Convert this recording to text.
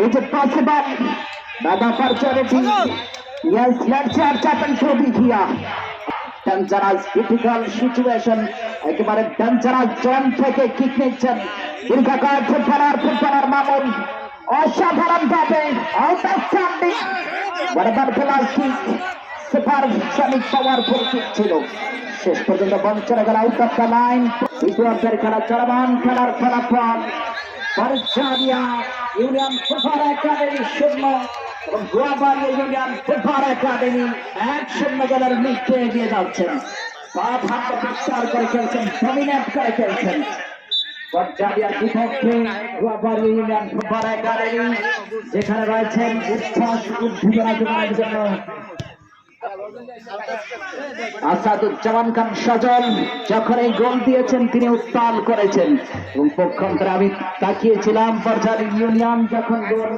এই যে yes let's have here dangerous critical situation একেবারে জোন থেকে কিক নিচ্ছেন। দীর্ঘকাল ফুটবলার ফুটবলার মামুন। অসাধারণ ভাবে আউটস্ট্যান্ডিং বরাবর ফেলার kick super Sonic powerful kick ছিল। শেষ পর্যন্ত বল চলে গেল আউট অফ দ্য লাইন দ্বিতীয়ার্ধের খেলা চলমান খেলার ফলাফল। পরজানিয়া ইউনিয়ন ফুটবল একাডেমি শূন্য এবং গোয়াবাড়িয়া ইউনিয়ন ফুটবল একাডেমি এক শূন্য গোলের লিখতে এগিয়ে যাচ্ছেন বাদ হাত বিস্তার করে খেলছেন ডমিনেট করে খেলছেন। পর্যায়ের বিপক্ষে গোয়াবাড়িয়া ইউনিয়ন যেখানে রয়েছেন উচ্ছ্বাস উদ্দীপনা যোগানোর জন্য। আসাদুজ্জামান খান সজল, যখন এই গোল দিয়েছেন, তিনি উত্তাল করেছেন। এবং পক্ষান্তরে আমি তাকিয়েছিলাম পর্যায়ের ইউনিয়ন যখন গোল